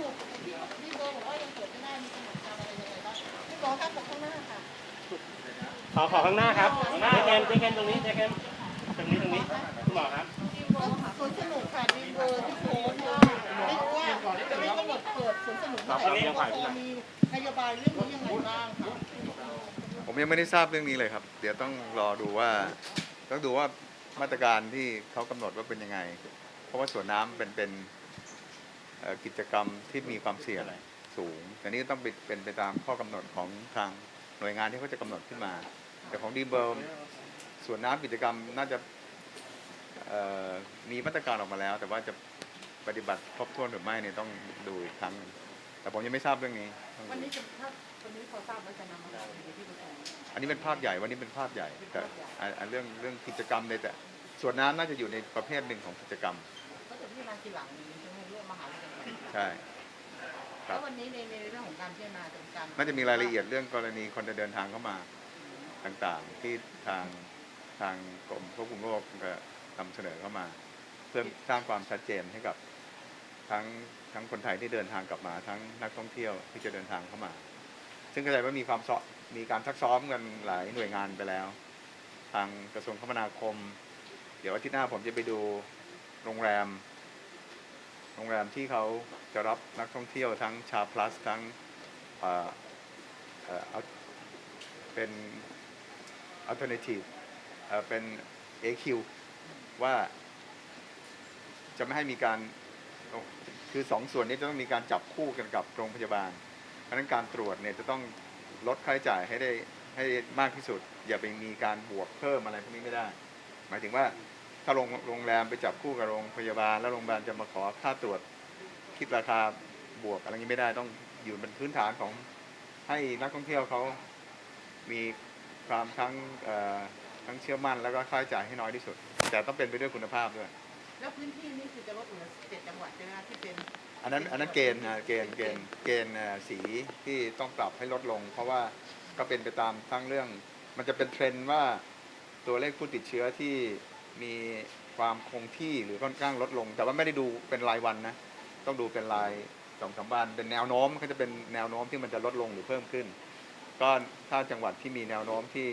มุดที่ที่เบอร์บอกว่ายังเปิดไม่ได้มีสมุดจำอะไรยังไงบ้างพี่บอกครับบอกข้างหน้าค่ะขอขอข้างหน้าครับเจ๊แคนเจ๊แคนตรงนี้เจ๊แคนตรงนี้ตรงนี้คุณหมอครับสวนสนุกค่ะมีเบอร์ที่โพสต์ว่าไม่ว่าจะไม่กำหนดเปิดสวนสนุกเมื่อไหร่แล้วก็มีนโยบายเรื่องนี้ยังไงบ้างคะผมยังไม่ได้ทราบเรื่องนี้เลยครับ เดี๋ยวต้องรอดูว่า ต้องดูว่ามาตรการที่เขากำหนดว่าเป็นยังไง เพราะว่าสวนน้ำเป็นเป็นเอ่อ กิจกรรมที่มีความเสี่ยงสูงแต่นี้ต้องเป็นเป็นไปตามข้อกำหนดของทางหน่วยงานที่เขาจะกำหนดขึ้นมา แต่ของดีเบิร์มสวนน้ำกิจกรรมน่าจะเอ่อมีมาตรการออกมาแล้ว แต่ว่าจะปฏิบัติครบถ้วนหรือไม่เนี่ยต้องดูอีกครั้งหนึ่งแต่ผมยังไม่ทราบเรื่องนี้ วันนี้จะถ้าวันนี้พอทราบว่าจะนำมาสู่ที่ประชุมอันนี้เป็นภาพใหญ่วันนี้เป็นภาพใหญ่แต่อันอันเรื่องเรื่องกิจกรรมในแต่ส่วนน้ำน่าจะอยู่ในประเภทหนึ่งของกิจกรรมก็จะพิจารณาทีหลังนี้ใช่ไห มเรื่องมหาวิทยาลัยใช่ ครัแล้บววันนี้ในในเรื่องของการพิจารณาจะมีการน่าจะมีรายละเอียดเรื่องกรณีคนจะเดินทางเข้ามาต่างๆ ที่ทางทางกรมควบคุมโรคก็นำเสนอเข้ามา เพื่อสร้างความชัดเจนให้กับทั้งทั้งคนไทยที่เดินทางกลับมา ทั้งนักท่องเที่ยวที่จะเดินทางเข้ามา ซึ่งเข้าใจว่ามีความซ้อมีการซักซ้อมกันหลายหน่วยงานไปแล้ว ทางกระทรวงคมนาคม เดี๋ยวอาทิตย์หน้าผมจะไปดูโรงแรม โรงแรมที่เขาจะรับนักท่องเที่ยวทั้งชาวพลัสทั้งเอ่อเอ่อเทอาเน alternative เอ่อเป็น AQ ว่าจะไม่ให้มีการคือสองส่วนนี้จะต้องมีการจับคู่กันกับโรงพยาบาล เพราะฉะนั้นการตรวจเนี่ยจะต้องลดค่าใช้จ่ายให้ได้ให้มากที่สุด อย่าไปมีการบวกเพิ่มอะไรพวกนี้ไม่ได้ หมายถึงว่า ถ้าโรงโรงแรมไปจับคู่กับโรงพยาบาล แล้วโรงพยาบาลจะมาขอค่าตรวจคิดราคาบวกอะไรอย่างนี้ไม่ได้ต้องอยู่บนพื้นฐานของให้นักท่องเที่ยวเขามีความทั้งเอ่อทั้งเชื่อมั่นแล้วก็ค่าใช้จ่ายให้น้อยที่สุด แต่ต้องเป็นไปด้วยคุณภาพด้วย แล้วพื้นที่นี่คือจะลดเหลือเจ็ดจังหวัดใช่ไหมคะที่เป็นอันนั้นอันนั้นเกณฑ์นะเกณฑ์เกณฑ์เกณฑ์เอ่อสีที่ต้องปรับให้ลดลง เพราะว่าก็เป็นไปตามทั้งเรื่อง มันจะเป็นเทรนด์ว่าตัวเลขผู้ติดเชื้อที่ มีความคงที่หรือค่อนข้างลดลง แต่ว่าไม่ได้ดูเป็นรายวันนะ ต้องดูเป็นรายสองสามวันเป็นแนวโน้มก็จะเป็นแนวโน้มที่มันจะลดลงหรือเพิ่มขึ้น ก็ถ้าจังหวัดที่มีแนวโน้มที่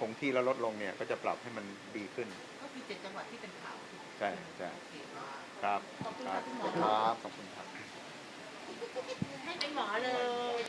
คงที่แล้วลดลงเนี่ยก็จะปรับให้มันดีขึ้น ก็คือเจ็ดจังหวัดที่เป็นข่าวใช่ใช่โอเคค่ะครับขอบคุณคค่ะรับคุณหมอครับขอบคุณครับให้เป็นหมอเลย